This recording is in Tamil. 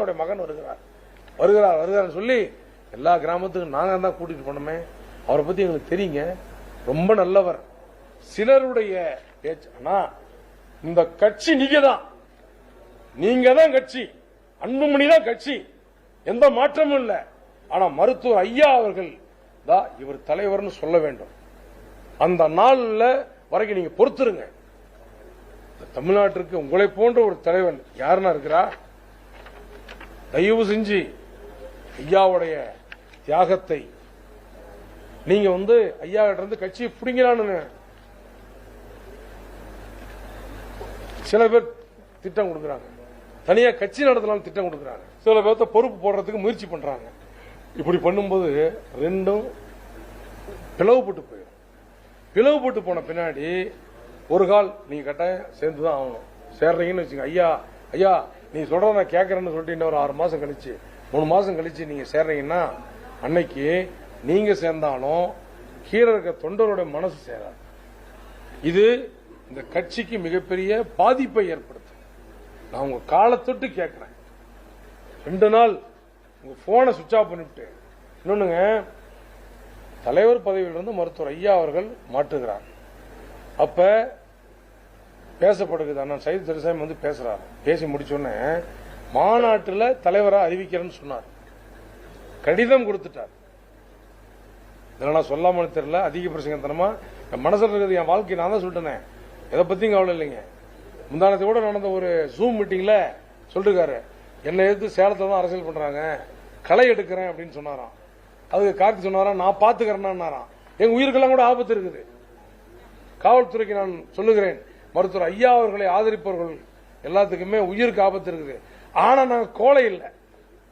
அவருடைய மகன் வருகிறார். வருகிறார் வருகிறார் சொல்லி எல்லா கிராமத்துக்கும் நாங்க தான் கூட்டிட்டு போனோமே. அவரை பத்தி எங்களுக்கு தெரியுங்க. ரொம்ப நல்லவர். சிலருடைய பேச்சு ஆனா இந்த கட்சி நீங்க தான் நீங்க தான் கட்சி. அன்புமணி தான் கட்சி. எந்த மாற்றமும் இல்ல. ஆனா மருத்துவர் ஐயா அவர்கள் தான் இவர் தலைவர்னு சொல்ல வேண்டும். அந்த நாள்ல வரைக்கும் நீங்க பொறுத்துருங்க. தமிழ்நாட்டிற்கு உங்களை போன்ற ஒரு தலைவன் யாருன்னா இருக்கிறா தயவு செஞ்சு ஐயாவுடைய தியாகத்தை நீங்க வந்து ஐயா கிட்ட இருந்து கட்சியை பிடிங்கலான்னு சில பேர் திட்டம் கொடுக்குறாங்க. தனியா கட்சி நடத்தலாம் திட்டம் கொடுக்குறாங்க. சில பேர்த்த பொறுப்பு போடுறதுக்கு முயற்சி பண்றாங்க. இப்படி பண்ணும்போது ரெண்டும் பிளவுபட்டு போயிடும். பிளவுபட்டு போன பின்னாடி ஒரு கால் நீங்க கட்டாயம் சேர்ந்து தான் ஆகணும். சேர்றீங்கன்னு வச்சுங்க ஐயா ஐயா நீ சொல்றத நான் கேட்கறேன்னு சொல்லிட்டு இன்னொரு ஒரு ஆறு மாசம் கழிச்சு மூணு மாசம் கழிச்சு நீங்க சேர்றீங்கன்னா அன்னைக்கு நீங்க சேர்ந்தாலும் கீழே இருக்க தொண்டருடைய மனசு சேராது. இது இந்த கட்சிக்கு மிகப்பெரிய பாதிப்பை ஏற்படுத்தும். நான் உங்க காலத்தொட்டு கேட்கிறேன் ரெண்டு நாள் உங்க போனை சுவிட்ச் ஆஃப் பண்ணிவிட்டு இன்னொன்னுங்க தலைவர் பதவியிலிருந்து மருத்துவர் ஐயா அவர்கள் மாற்றுகிறார். அப்ப பேசப்படுகிறது அண்ணா சைது துரைசாமி வந்து பேசுறாரு பேசி முடிச்சோடனே மாநாட்டில் தலைவராக அறிவிக்கிறேன்னு சொன்னார். கடிதம் கொடுத்துட்டார். இதெல்லாம் நான் சொல்லாமல் தெரியல அதிக பிரசங்கத்தனமா. என் மனசில் இருக்கிறது என் வாழ்க்கை நான் தான் சொல்லிட்டேனே. எதை பத்தியும் கவலை இல்லைங்க. முந்தானத்தை கூட நடந்த ஒரு ஜூம் மீட்டிங்ல சொல்லிருக்காரு. என்னை எதிர்த்து சேலத்தை தான் அரசியல் பண்றாங்க. களை எடுக்கிறேன் அப்படின்னு சொன்னாராம். அதுக்கு கார்த்தி சொன்னாராம் நான் பாத்துக்கிறேன்னாராம் எங்க உயிருக்கெல்லாம் கூட ஆபத்து இருக்குது. காவல்துறைக்கு நான் சொல்லுகிறேன். மருத்துவர் ஐயா அவர்களை ஆதரிப்பவர்கள் எல்லாத்துக்குமே உயிருக்கு ஆபத்து இருக்குது. ஆனா நாங்க கோலை இல்லை.